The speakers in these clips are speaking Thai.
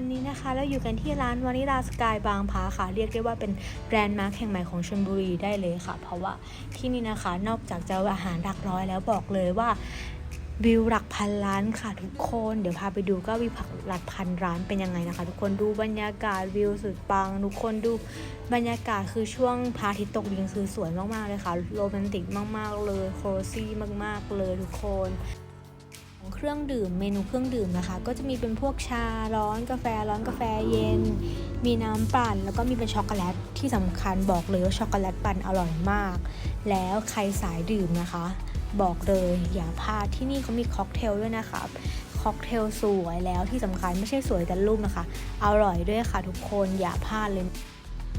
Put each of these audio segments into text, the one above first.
วันนี้นะคะเราอยู่กันที่ร้านวานิลาสกายบางพาค่ะ เรียกได้ว่าเป็นแบรนด์มาร์คแห่งใหม่ของชลบุรีได้เลยค่ะ เพราะว่าที่นี่นะคะนอกจากจะอาหารหลักร้อยแล้วบอกเลยว่าวิวหลักพันล้านค่ะทุกคน เดี๋ยวพาไปดูก็วิวหลักพันร้านเป็นยังไงนะคะ ทุกคนดูบรรยากาศวิวสุดปัง ทุกคนดูบรรยากาศคือช่วงพระอาทิตย์ตกดินคือสวยมากๆเลยค่ะ โรแมนติกมากๆเลย โคซี่มากๆเลยทุกคน เครื่องดื่ม เมนูเครื่องดื่มนะคะ ก็จะมีเป็นพวกชาร้อนกาแฟร้อนกาแฟเย็น มีน้ำปั่น แล้วก็มีเป็นช็อกโกแลตที่สำคัญบอกเลยว่าช็อกโกแลตปั่นอร่อยมาก แล้วใครสายดื่มนะคะ บอกเลยอย่าพลาดที่นี่เขามีค็อกเทลด้วยนะคะค็อกเทลสวยแล้วที่สำคัญไม่ใช่สวยแต่รูปนะคะ อร่อยด้วยค่ะทุกคนอย่าพลาดเลย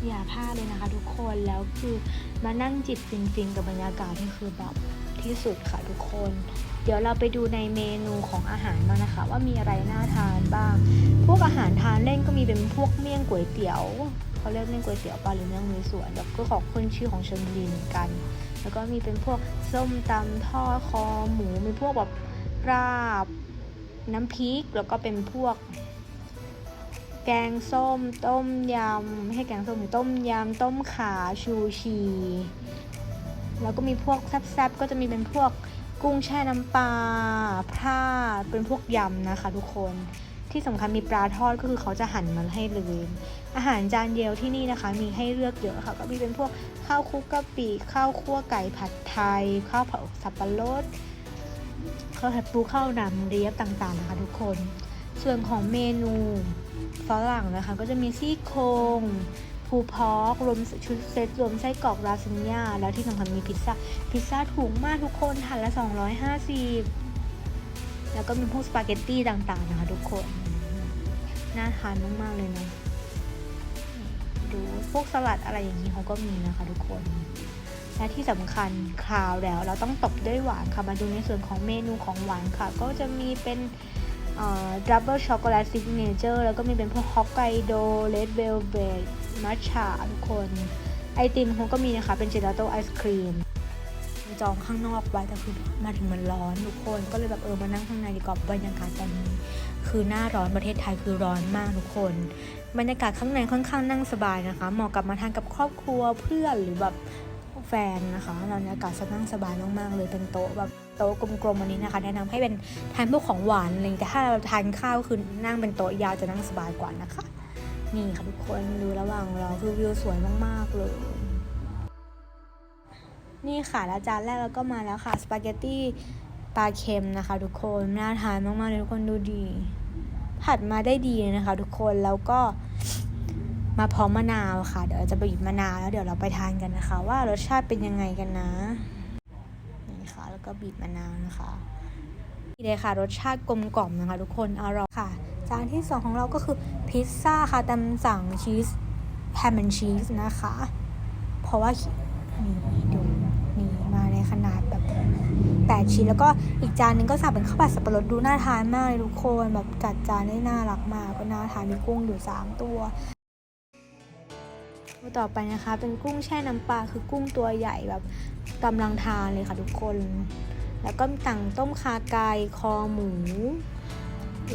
อย่าพลาดเลยนะคะทุกคนแล้วคือมานั่งจิบฟินๆกับบรรยากาศที่คือแบบที่สุดค่ะทุกคน ดี๋ยวเราไปดูในเมนูของอาหารบ้านะคะ ว่ามีอะไรน่าทานบ้าง พวกอาหารทานเล่นก็มีเป็นพวกเมี่ยงก๋วยเตี๋ยวเขาเรียกเมี่ยงก๋วยเตี๋ยวปลาหรือเมี่ยงลุยสวนแล้วก็ของขึ้นชื่อของชลบุรีเหมือนกัน แล้วก็มีเป็นพวกส้มตำทอดคอหมูมีพวกแบบปลาบน้ำพริกแล้วก็เป็นพวก แกงส้ม ต้มยำไม่ใช่แกงส้มต้มยำต้มขาชูชี แล้วก็มีพวกแซ่บๆก็จะมีเป็นพวก กุ้งแช่น้ำปลาพร่าเป็นพวกยำนะคะทุกคนที่สำคัญมีปลาทอดก็คือเขาจะหั่นมันให้เลยอาหารจานเดียวที่นี่นะคะ มีให้เลือกเยอะค่ะ ก็มีเป็นพวกข้าวคลุกกะปิข้าวคั่วไก่ผัดไทย ข้าวเผาสับปะรดข้าวผัดปูข้าวหนำเรียบต่างๆนะคะทุกคน ส่วนของเมนูฝรั่งนะคะ ก็จะมีซี่โครง ภูพอกรวมชุดเซตรวมไส้กรอกลาซานญ่าแล้วที่สำคัญมีพิซซ่า พิซซ่าถูกมากทุกคนถาดละ 250 แล้วก็มีพวกสปาเกตตี้ต่างๆนะคะทุกคน น่าทานมากๆเลยนะดูพวกสลัดอะไรอย่างนี้เขาก็มีนะคะทุกคน และที่สำคัญคราวแล้ว เราต้องตบด้วยหวานค่ะ มาดูในส่วนของเมนูของหวานค่ะ ก็จะมีเป็นดับเบิลช็อกโกแลตซิกเนเจอร์แล้วก็มีเป็นพวกฮอกไกโดเลดเวลเวด มัชชาทุกคน ไอติมเขาก็มีนะคะ เป็นเจลาโต้ไอศครีมจองข้างนอกไว้แต่คือมาถึงมันร้อนทุกคนก็เลยแบบเออมานั่งข้างในดีกว่าบรรยากาศตอนนี้คือหน้าร้อนประเทศไทยคือร้อนมากทุกคน บรรยากาศข้างในค่อนข้างนั่งสบายนะคะ เหมาะกับมาทานกับครอบครัวเพื่อนหรือแบบแฟนนะคะบรรยากาศจะนั่งสบายมากๆเลยเป็นโต๊ะแบบโต๊ะกลมๆอันนี้นะคะ แนะนำให้เป็นทานพวกของหวานอะไรแต่ถ้าเราทานข้าวคือนั่งเป็นโต๊ะยาวจะนั่งสบายกว่านะคะ นี่ค่ะทุกคนดูระหว่างรอคือวิวสวยมากๆเลย นี่ค่ะแล้วจานแรกเราก็มาแล้วค่ะสปาเกตตี้ปลาเค็มนะคะ ทุกคนน่าทานมากๆเลยทุกคนดูดี ผัดมาได้ดีเลยนะคะ ทุกคนแล้วก็มาพร้อมมะนาวค่ะ เดี๋ยวเราจะไปหยิบมะนาวแล้วเดี๋ยวเราไปทานกันนะคะ ว่ารสชาติเป็นยังไงกันนะนี่ค่ะแล้วก็บีบมะนาวนะคะนี่เลยค่ะ รสชาติกลมกล่อมนะคะ ทุกคนอร่อยค่ะ จานที่สองของเราก็คือพิซซ่าค่ะตำสั่งชีสแฮมแอนชีสนะคะ เพราะว่านี่ดูนี่มาในขนาดแบบแปดชิ้นแล้วก็อีกจานหนึงก็สั่งเป็นข้าวผัดสับปะรดดูน่าทานมากเลยทุกคนแบบจัดจานได้น่ารักมากก็น่าทานมีกุ้งอยู่สามตัวต่อไปนะคะ เป็นกุ้งแช่น้ำปลาคือกุ้งตัวใหญ่แบบกำลังทานเลยค่ะทุกคน แล้วก็ต่างต้มคาไก่คอหมู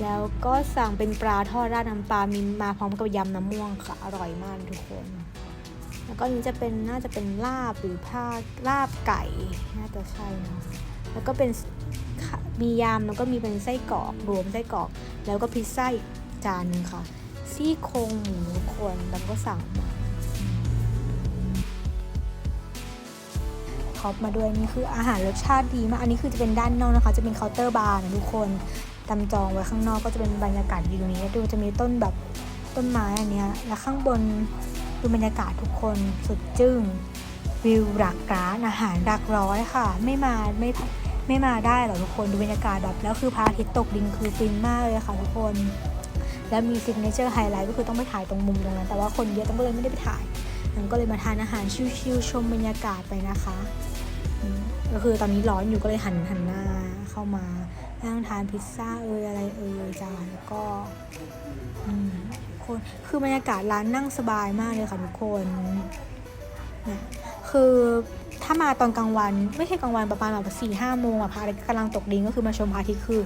แล้วก็สั่งเป็นปลาทอดราดน้ำปลามีมาพร้อมกับยำน้ำม่วงค่ะ อร่อยมากทุกคน แล้วก็นี้จะเป็นน่าจะเป็นลาบหรือผ้าลาบไก่น่าจะใช่นะแล้วก็เป็นมียำแล้วก็มีเป็นไส้กรอกรวมไส้กรอก แล้วก็พิซซ่าอีกจานหนึงค่ะ ซี่โครงหมูคนแล้วก็สั่งมาท็อปมาด้วยนี่คืออาหารรสชาติดีมาก อันนี้คือจะเป็นด้านนอกนะคะ จะเป็นเคาน์เตอร์บาร์นะทุกคน จำจองไว้ข้างนอกก็จะเป็นบรรยากาศดีตรงนี้ดูจะมีต้นแบบต้นไม้อันเนี้ยแล้วข้างบนดูบรรยากาศทุกคนสุดจึ้งวิวหลักร้านอาหารหลักร้อยค่ะ ไม่มาไม่ไม่มาได้หรอกทุกคนดูบรรยากาศแบบแล้วคือพระอาทิตย์ตกดินคือฟินมากเลยค่ะทุกคน แล้วมีซิกเนเจอร์ไฮไลท์ก็คือต้องไปถ่ายตรงมุมตรงนั้น แต่ว่าคนเยอะต้องก็เลยไม่ได้ไปถ่ายนั้นก็เลยมาทานอาหารชิลๆชมบรรยากาศไปนะคะก็คือตอนนี้ร้อนอยู่ก็เลยหันหันหน้าเข้ามา นั่งทานพิซซ่าเอยอะไรเอยจ้าแล้วก็คนคือบรรยากาศร้านนั่งสบายมากเลยค่ะทุกคนคือถ้ามาตอนกลางวันไม่ใช่กลางวันประมาณแบบสี่ห้าโมงอะพระอาทิตย์กำลังตกดินก็คือมาชมพระอาทิตย์คือ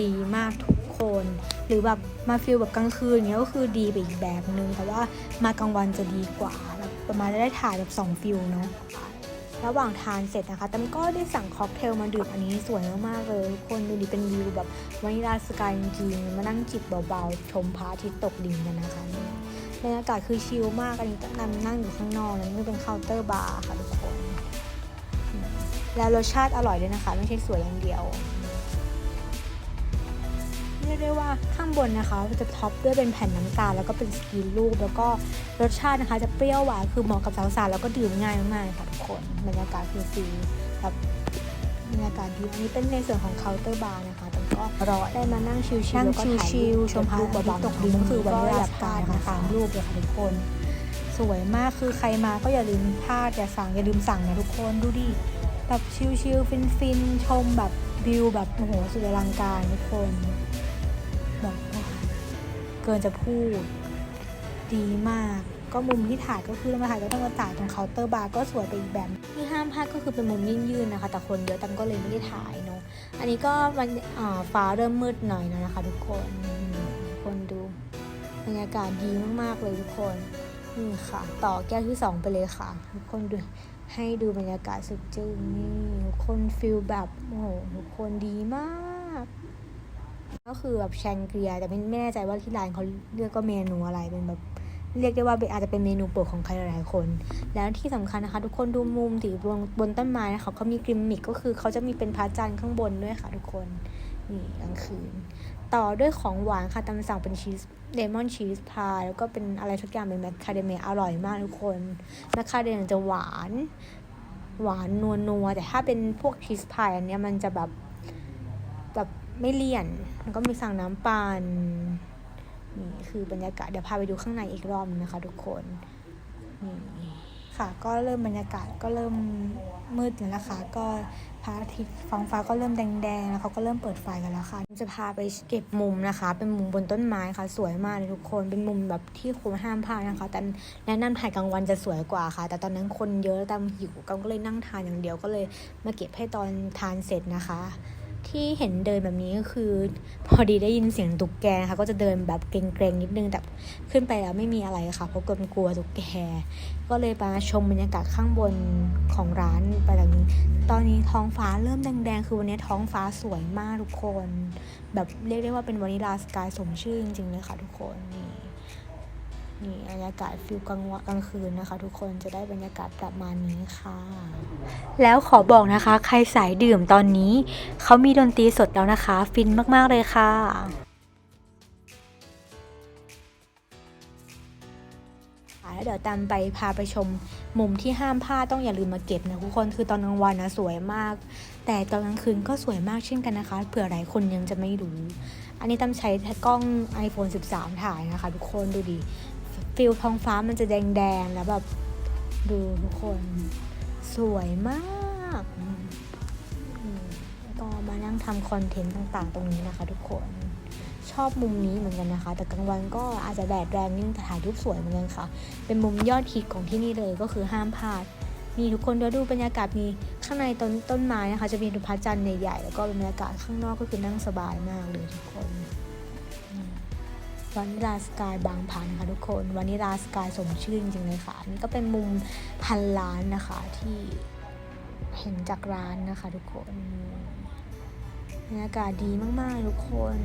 ดีมากทุกคน หรือแบบมาฟิลแบบกลางคืนเงี้ยก็คือดีไปอีกแบบนึง แต่ว่ามากลางวันจะดีกว่าแบบประมาณได้ถ่ายแบบ2ฟิลเนาะ ระหว่างทานเสร็จนะคะตั้มก็ได้สั่งค็อกเทลมาดื่มอันนี้สวยมากๆเลยทุกคนดูดิเป็นวิวแบบวานิลาสกายจริงมานั่งจิบเบาๆ ชมพระอาทิตย์ตกดินกันนะคะบรรยากาศคือชิลมากอันนี้ตั้มนั่งอยู่ข้างนอกแล้วนี่เป็นเคาน์เตอร์บาร์ค่ะทุกคน แล้วรสชาติอร่อยด้วยนะคะ ไม่ใช่สวยอย่างเดียว เรียกได้ว่าข้างบนนะคะจะท็อปด้วยเป็นแผ่นน้ำตาลแล้วก็เป็นสกรีนรูปแล้วก็รสชาตินะคะจะเปรี้ยวหวานคือเหมาะกับสาวๆแล้วก็ดื่มง่ายมากๆค่ะทุกคนบรรยากาศคือฟีแบบบรรยากาศดีอันนี้เป็นในส่วนของเคาน์เตอร์บาร์นะคะแต่ก็รอได้มานั่งชิลๆแล้วก็ถ่ายรูปชมพระอาทิตย์ตกดินก็คือวันนี้สกายค่ะตามรูปเลยค่ะทุกคน สวยมากคือใครมาก็อย่าลืมพลาดอย่าสั่งอย่าลืมสั่งนะทุกคนดูดิแบบชิลๆฟินๆชมแบบวิวแบบโอ้โหสุดอลังการทุกคน บบเกินจะพูด ดีมาก ก็มุมที่ถ่ายก็คือเรามาถ่ายก็ต้องมาจ่ายตรงเคาน์เตอร์บาร์ก็สวยไปอีกแบบที่ห้ามพลาดก็คือเป็นมุมยื่นๆนะคะ แต่คนเยอะตัมก็เลยไม่ได้ถ่ายเนาะอันนี้ก็มันฟ้าเริ่มมืดหน่อยแล้วนะคะ ทุกคนคนดูบรรยากาศดีมากๆเลยทุกคนนี่ค่ะ ต่อแก้วที่สองไปเลยค่ะ ทุกคนดูให้ดูบรรยากาศสุดจึ้งนี่ทุกคนฟิลแบบโอ้โหทุกคนดีมาก ก็คือแบบแชงเกรียแต่ไม่ไม่แน่ใจว่าที่ร้านเขาเลือกก็เมนูอะไรเป็นแบบเรียกได้ว่าอาจจะเป็นเมนูโปรดของใครหลายๆคน แล้วที่สำคัญนะคะ ทุกคนดูมุมที่บนบนต้นไม้นะคะเขามีกริมมิกก็คือเขาจะมีเป็นพระจันทร์ข้างบนด้วยค่ะทุกคนนี่กลางคืน ต่อด้วยของหวานค่ะตามสั่งเป็นชีสเลมอนชีสพายแล้วก็เป็นอะไรทุกอย่างเป็นแมคคาเดเมียอร่อยมากทุกคนแมคคาเดเมียจะหวาน หวานนัวนัวแต่ถ้าเป็นพวกชีสพายอันนี้มันจะแบบแบบ ไม่เลี่ยน แล้วก็มีสั่งน้ำปั่นนี่คือบรรยากาศ เดี๋ยวพาไปดูข้างในอีกรอบนะคะ ทุกคนนี่ค่ะ ก็เริ่มบรรยากาศก็เริ่มมืดแล้วนะคะ ก็พระอาทิตย์ฟ้องฟ้าก็เริ่มแดงๆ แล้วเขาก็เริ่มเปิดไฟกันแล้วค่ะ จะพาไปเก็บมุมนะคะ เป็นมุมบนต้นไม้ค่ะ สวยมากเลยทุกคน เป็นมุมแบบที่คุณห้ามพลาดนะคะ แต่แนะนำถ่ายกลางวันจะสวยกว่าค่ะ แต่ตอนนั้นคนเยอะตามหิวก็เลยนั่งทานอย่างเดียว ก็เลยมาเก็บให้ตอนทานเสร็จนะคะ ที่เห็นเดินแบบนี้ก็คือ พอดีได้ยินเสียงตุ๊กแกนะคะก็จะเดินแบบเกรงๆนิดนึงแต่ขึ้นไปแล้วไม่มีอะไรค่ะเพราะกลัวกลัวตุ๊กแก ก็เลยมาชมบรรยากาศข้างบนของร้านไปแบบนี้ ตอนนี้ท้องฟ้าเริ่มแดงๆ คือวันนี้ท้องฟ้าสวยมากทุกคน แบบเรียกได้ว่าเป็นวานิลาสกายสมชื่อจริงๆเลยค่ะทุกคนนี่ นี่บรรยากาศฟิลกลางวันกลางคืนนะคะ ทุกคนจะได้บรรยากาศประมาณนี้ค่ะ แล้วขอบอกนะคะ ใครสายดื่มตอนนี้ เขามีดนตรีสดแล้วนะคะ ฟินมากๆเลยค่ะแล้วเดี๋ยวตามไปพาไปชมมุมที่ห้ามพลาดต้องอย่าลืมมาเก็บนะทุกคนคือตอนกลางวันนะสวยมาก แต่ตอนกลางคืนก็สวยมากเช่นกันนะคะ เผื่อหลายคนยังจะไม่รู้ อันนี้ตามใช้กล้อง iPhone 13 ถ่ายนะคะ ทุกคนดูดิ ฟิลท้องฟ้ามันจะแดงๆ แล้วแบบดูทุกคนสวยมากก็มานั่งทำคอนเทนต์ต่างๆ ตรงนี้นะคะทุกคนชอบมุมนี้เหมือนกันนะคะ แต่กลางวันก็อาจจะแดดแรงนิดนึงแต่ถ่ายรูปสวยเหมือนกันค่ะ เป็นมุมยอดฮิตของที่นี่เลยก็คือห้ามพลาดมีทุกคนเดี๋ยวดูบรรยากาศมีข้างในต้นต้นไม้นะคะ จะมีพระจันทร์ใหญ่ๆแล้วก็บรรยากาศข้างนอกก็คือนั่งสบายมากเลยทุกคน วานิลาสกายบางพันค่ะทุกคนวานิลาสกายสมชื่อจริงๆเลยค่ะนนี่ก็เป็นมุมพันล้านนะคะที่เห็นจากร้านนะคะทุกคนบรรยากาศดีมากๆทุกคน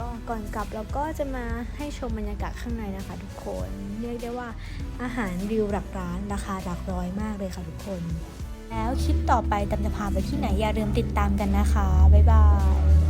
ก็ก่อนกลับเราก็จะมาให้ชมบรรยากาศข้างในนะคะทุกคนเรียกได้ว่าอาหารวิวหลักร้านราคาหลักร้อยมากเลยค่ะทุกคน แล้วคลิปต่อไปตำจะพาไปที่ไหนอย่าลืมติดตามกันนะคะ บ๊ายบาย